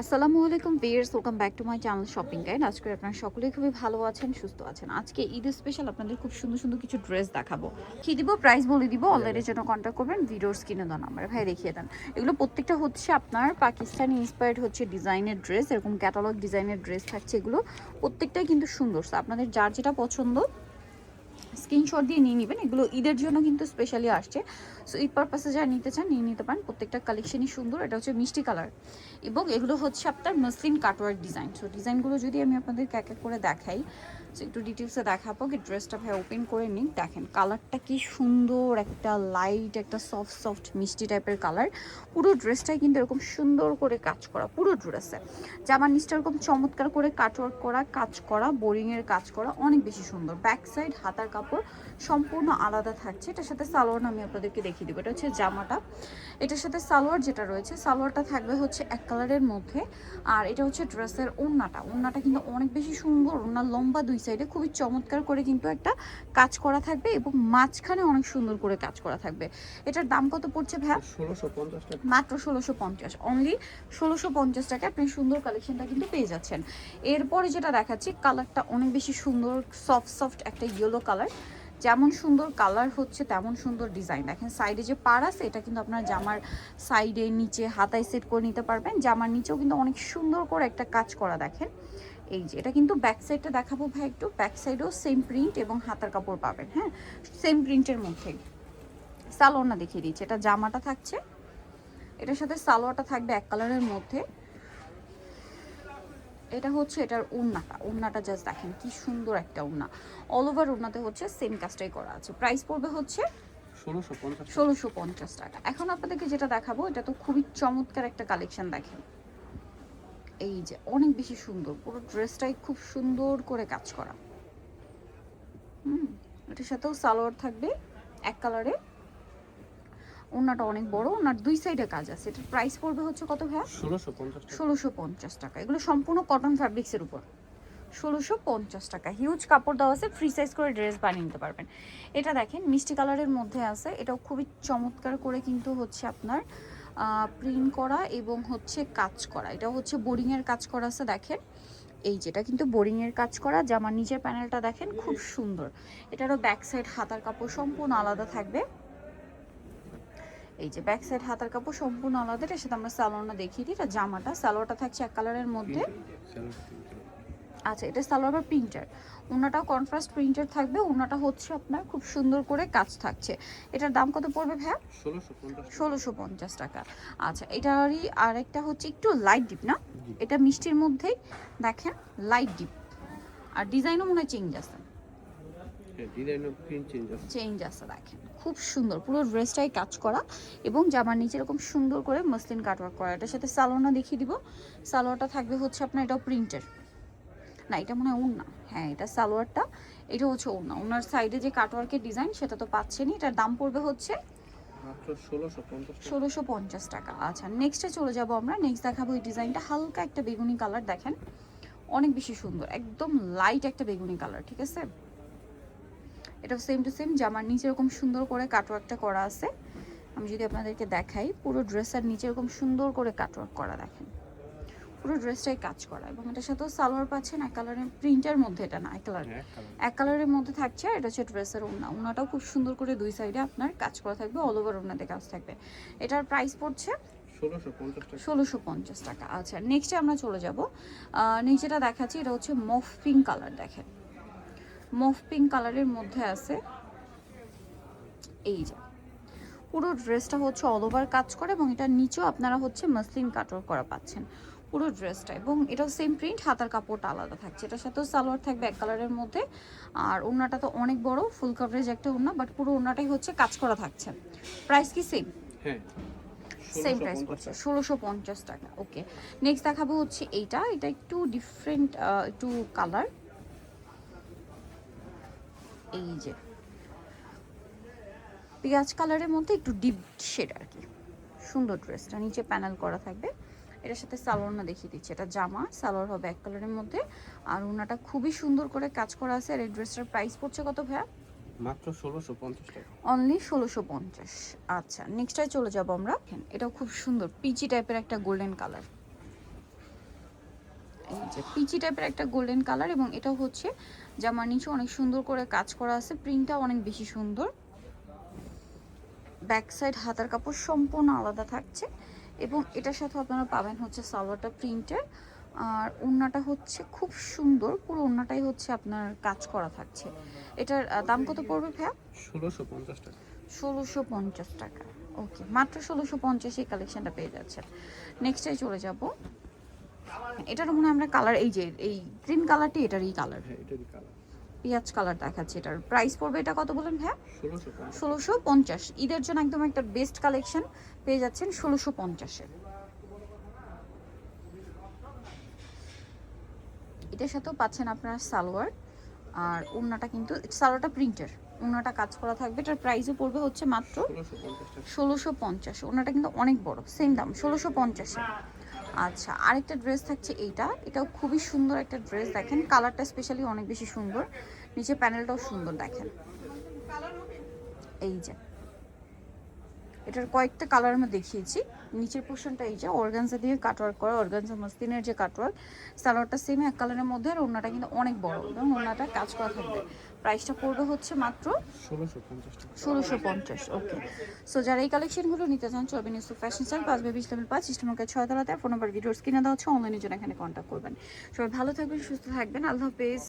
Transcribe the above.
আসসালামু আলাইকুম viewers welcome back to my channel shopping guide. আজকে আপনারা সকলেই খুবই ভালো আছেন সুস্থ আছেন। আজকে ঈদ স্পেশাল আপনাদের খুব সুন্দর সুন্দর কিছু ড্রেস দেখাবো। কি দিব? প্রাইস বলে দিব। অনলাইনের জন্য কন্ট্যাক্ট করবেন ভিডিওর স্ক্রিনে দেন নাম্বার ভাই দেখিয়ে দেন। এগুলো প্রত্যেকটা হচ্ছে আপনার পাকিস্তানি ইন্সপায়ার্ড হচ্ছে ডিজাইনের ড্রেস এরকম ক্যাটালগ ডিজাইনের ড্রেস থাকছে এগুলো। প্রত্যেকটাই কিন্তু সুন্দর। আপনাদের যার যেটা পছন্দ স্ক্রিনশট দিয়ে নিয়ে নেবেন। এগুলো ঈদের জন্য কিন্তু স্পেশালি আসছে। সো ঈদ পারপাসে যা নিতে চান, নিয়ে নিতে পারেন। প্রত্যেকটা কালেকশনই সুন্দর। এটা হচ্ছে মিষ্টি কালার এবং এগুলো হচ্ছে আপনার মসলিন কাটওয়ার্ক ডিজাইন সো ডিজাইনগুলো যদি আমি আপনাদেরকে এক এক করে দেখাই একটু ডিটেলসে দেখাবো। কি ড্রেসটা ভাই ওপেন করে নিই দেখেন কালারটা কি সুন্দর, একটা লাইট একটা সফট সফট মিষ্টি টাইপের কালার পুরো ড্রেসটাই কিন্তু এরকম সুন্দর করে কাজ করা, পুরো ড্রেসে জামার নিচটা এরকম চমৎকার করে কাটওয়ার্ক করা, কাজ করা বোরিংয়ের কাজ করা, অনেক বেশি সুন্দর। ব্যাক সাইড হাতার কাপড় সম্পূর্ণ আলাদা থাকছে। এটার সাথে সালোয়ার আমি আপনাদেরকে দেখিয়ে দেবো। এটা হচ্ছে জামাটা। এটার সাথে সালোয়ার যেটা রয়েছে, সালোয়ারটা থাকবে হচ্ছে এক কালারের মধ্যে। আর এটা হচ্ছে ড্রেসের ওড়নাটা। ওড়নাটা কিন্তু অনেক বেশি সুন্দর, ওড়নার লম্বা দুই সাইডে খুবই চমৎকার করে কিন্তু একটা কাজ করা থাকবে এবং মাঝখানে অনেক সুন্দর করে কাজ করা থাকবে। এটার দাম কত পড়ছে ভ্যা ষোলোশো মাত্র ষোলোশো পঞ্চাশ। অনলি ষোলোশো পঞ্চাশ টাকা আপনি সুন্দর কালেকশনটা কিন্তু পেয়ে যাচ্ছেন। এরপরে যেটা দেখাচ্ছি কালারটা অনেক বেশি সুন্দর সফট সফট একটা ইয়েলো কালার যেমন সুন্দর কালার হচ্ছে তেমন সুন্দর ডিজাইন দেখেন সাইডে যে পার আছে এটা কিন্তু আপনার জামার সাইডে নিচে হাতায় সেট করে নিতে পারবেন। জামার নিচেও কিন্তু অনেক সুন্দর করে একটা কাজ করা দেখেন। এই যে এটা কিন্তু ব্যাক সাইডটা দেখাবো ভাই একটু। ব্যাক সাইডেও সেম প্রিন্ট এবং হাতার কাপড় পাবেন হ্যাঁ? সেম প্রিন্টের মধ্যেই সালোয়ারটা দেখিয়ে দিচ্ছি। এটা জামাটা থাকছে। এটার সাথে সালোয়ারটা থাকবে এক কালারের মধ্যে। এটা হচ্ছে এটার উন্নাটা উন্নাটা জাস্ট দেখেন কি সুন্দর একটা উন্না অল ওভার উন্নাতে হচ্ছে সেম কাজটাই করা আছে। প্রাইস পড়বে হচ্ছে ষোলোশো পঞ্চাশ টাকা। এখন আপনাদেরকে যেটা দেখাবো এটা তো খুবই চমৎকার একটা কালেকশন দেখেন। এই যে অনেক বেশি সুন্দর। পুরো ড্রেসটাই খুব সুন্দর করে কাজ করা। হুম এটার সাথেও সালোয়ার থাকবে এক কালারে। ওনাটা অনেক বড় ওনার দুই সাইডে কাজ আছে। এটার প্রাইস পড়বে হচ্ছে কত ভাইয়া? ষোলোশো পঞ্চাশ টাকা। এগুলো সম্পূর্ণ কটন ফ্যাব্রিক্সের উপর। ষোলোশো পঞ্চাশ টাকা। হিউজ কাপড় দেওয়া আছে ফ্রি সাইজ করে ড্রেস বানিয়ে নিতে পারবেন। এটা দেখেন মিষ্টি কালারের মধ্যে আছে। এটাও খুবই চমৎকার করে কিন্তু হচ্ছে আপনার প্রিন্ট করা এবং হচ্ছে কাজ করা। এটা হচ্ছে বোরিংয়ের কাজ করা আছে, দেখেন। এই যেটা কিন্তু বোরিংয়ের কাজ করা জামার নিচের প্যানেলটা দেখেন, খুব সুন্দর। এটারও ব্যাক সাইড হাতার কাপড় সম্পূর্ণ আলাদা থাকবে। এই যে ব্যাক সাইড হাতার কাপড় সম্পূর্ণ আলাদা, এটার সাথে আমরা সালোয়ারটা দেখিয়ে দিই। এটা জামাটা সালোয়ারটা থাকছে এক কালারের মধ্যে। আচ্ছা এটা সালোয়ার প্রিন্টার? ওনাটাও কনট্রাস্ট প্রিন্টার থাকবে ওনাটা হচ্ছে আপনার খুব সুন্দর করে কাজ থাকছে। এটার দাম কত পড়বে ভাইয়া? ষোলোশো পঞ্চাশ টাকা। আচ্ছা এটারই আরেকটা হচ্ছে একটু লাইট ডিপ না? এটা মিষ্টির মধ্যেই দেখেন লাইট ডিপ আর ডিজাইনও মনে হয় চেঞ্জ আছে। হ্যাঁ, চেঞ্জ আছে। দেখেন। খুব সুন্দর পুরো ড্রেসটাই কাজ করা। এবং জামার নিচে এরকম সুন্দর করে মসলিন কাটওয়ার্ক করা। এটার সাথে সালোয়ারটা দেখিয়ে দিব। সালোয়ারটা থাকবে হচ্ছে আপনার এটাও প্রিন্টের না এটা মনে হয় ওড়না। হ্যাঁ এটা সালোয়ারটা। এটা হচ্ছে ওড়না। ওনার সাইডে যে কাটওয়ার্কের ডিজাইন সেটা তো পাচ্ছেনই। এটার দাম পড়বে হচ্ছে ষোলোশো ষোলোশো পঞ্চাশ টাকা। আচ্ছা নেক্সটে চলে যাব আমরা। নেক্সট দেখাবো এই ডিজাইনটা হালকা একটা বেগুনি কালার দেখেন। অনেক বেশি সুন্দর। একদম লাইট একটা বেগুনি কালার ঠিক আছে? এটা সেম টু সেম জামার নিচে এরকম সুন্দর করে কাটওয়ার্কটা করা আছে। আমি যদি আপনাদেরকে দেখাই পুরো ড্রেসের নিচে এরকম সুন্দর করে কাটওয়ার্ক করা দেখেন। পুরো ড্রেসটাই কাজ করা এবং এটার সাথেও সালোয়ার পাচ্ছেন এক কালারের প্রিন্টের মধ্যে এটা না এক কালার হ্যাঁ, এক কালারের মধ্যে থাকছে এটা হচ্ছে ড্রেসের ওড়না। ওড়নাটাও খুব সুন্দর করে দুই সাইডে আপনার কাজ করা থাকবে অল ওভার ওড়নাতে কাজ থাকবে। এটার প্রাইস পড়ছে ষোলোশো পঞ্চাশ টাকা। আচ্ছা নেক্সটে আমরা চলে যাব। নেক্সট দেখাচ্ছি এটা হচ্ছে মফ পিঙ্ক কালার দেখেন। মফ পিঙ্ক কালারের মধ্যে আছে এই যে। পুরো ড্রেসটা হচ্ছে অল ওভার কাজ করে এবং এটার নিচেও আপনারা হচ্ছে মসলিন কাটর করা পাচ্ছেন। পুরো ড্রেসটা এবং এটাও সেম প্রিন্ট হাতার কাপড়টা আলাদা থাকছে। এটার সাথেও সালোয়ার থাকবে এক কালারের মধ্যে। আর ওড়নাটা তো অনেক বড় ফুল কভারেজ একটা ওড়না বাট পুরো ওড়নাটাই হচ্ছে কাজ করা থাকছে। প্রাইস কি সেম হ্যাঁ, সেম প্রাইস পড়ছে ষোলোশো পঞ্চাশ টাকা ওকে নেক্সট দেখাবো হচ্ছে এইটা এটা একটু ডিফারেন্ট একটু কালার এই যে। পেঁয়াজ কালারের মধ্যে একটু ডিপ শেড আর কি। সুন্দর ড্রেসটা নিচে প্যানেল করা থাকবে। এটার সাথে সালোয়ার না দেখিয়ে দিচ্ছি এটা জামা সালোয়ার হবে এক কালারের মধ্যে। আর ওনাটা খুবই সুন্দর করে কাজ করা আছে আর এই ড্রেসটার প্রাইস পড়ছে কত ভাইয়া? মাত্র ষোলোশো পঞ্চাশ টাকা। অনলি ষোলোশো পঞ্চাশ। আচ্ছা নেক্সটটায় চলে যাব আমরা। এটাও খুব সুন্দর পিচি টাইপের একটা গোল্ডেন কালার এই যে পিচি টাইপের একটা গোল্ডেন কালার এবং এটাও হচ্ছে জামার নিচে অনেক সুন্দর করে কাজ করা আছে প্রিন্টটা অনেক বেশি সুন্দর। ব্যাক সাইড হাতার কাপড় সম্পূর্ণ আলাদা থাকছে। এবং এটার সাথে আপনারা পাবেন হচ্ছে সালোয়ারটা প্রিন্টের আর ওড়নাটা হচ্ছে খুব সুন্দর পুরো ওড়নাটাই হচ্ছে আপনার কাজ করা থাকছে। এটার দাম কত পড়বে ভাইয়া? ষোলোশো পঞ্চাশ টাকা। ষোলোশো পঞ্চাশ টাকা। ওকে মাত্র ষোলোশো পঞ্চাশ এই কালেকশনটা পেয়ে যাচ্ছেন। নেক্সটে চলে যাব। এটার মনে হয় আমরা কালার এই যে এই গ্রিন কালারটি এটারই কালার হ্যাঁ এটারই কালার পেঁয়াজ কালার দেখাচ্ছে এটার। প্রাইস পড়বে এটা কত বলেন হ্যাঁ ষোলোশো পঞ্চাশ। ঈদের জন্য একদম একটা বেস্ট কালেকশন পেয়ে যাচ্ছেন ষোলোশো পঞ্চাশে। এটার সাথেও পাচ্ছেন আপনার সালোয়ার। আর ওড়নাটা কিন্তু সালোয়ারটা প্রিন্টের ওড়নাটা কাজ করা থাকবে। এটার প্রাইসও পড়বে হচ্ছে মাত্র ষোলোশো পঞ্চাশ ওনাটা কিন্তু অনেক বড় সেম দাম ষোলোশো পঞ্চাশে। আচ্ছা আরেকটা ড্রেস থাকছে এইটা। এটাও খুবই সুন্দর একটা ড্রেস দেখেন। কালারটা স্পেশালি অনেক বেশি সুন্দর। নিচে প্যানেলটাও সুন্দর দেখেন। এই যে। এটার কয়েকটা কালার আমরা দেখিয়েছি। নিচের পোর্শনটা এই যে অর্গানজা দিয়ে কাটওয়ার্ক করা অর্গানজা মসলিনের যে কাটওয়ার্ক সালোয়ারটা সেম এক কালারের মধ্যে, আর ওনাটা কিন্তু অনেক বড়। এবং ওনাটা কাজ করা থাকবে। প্রাইসটা পড়বে হচ্ছে মাত্র ষোলোশো পঞ্চাশ, ওকে। সো যারা এই কালেকশনগুলো নিতে চান চলবে নিউজ ফ্যাশন স্টাইল পাঁচ বিশ ইসলামের পাঁচ ইস্টমার্কের ছয় তলাতে ফোন নাম্বার ভিডিওস কিনে দেওয়া হচ্ছে অনলাইনের জন্য এখানে কন্ট্যাক্ট করবেন। সবাই ভালো থাকবেন, সুস্থ থাকবেন, আল্লাহ হাফেজ।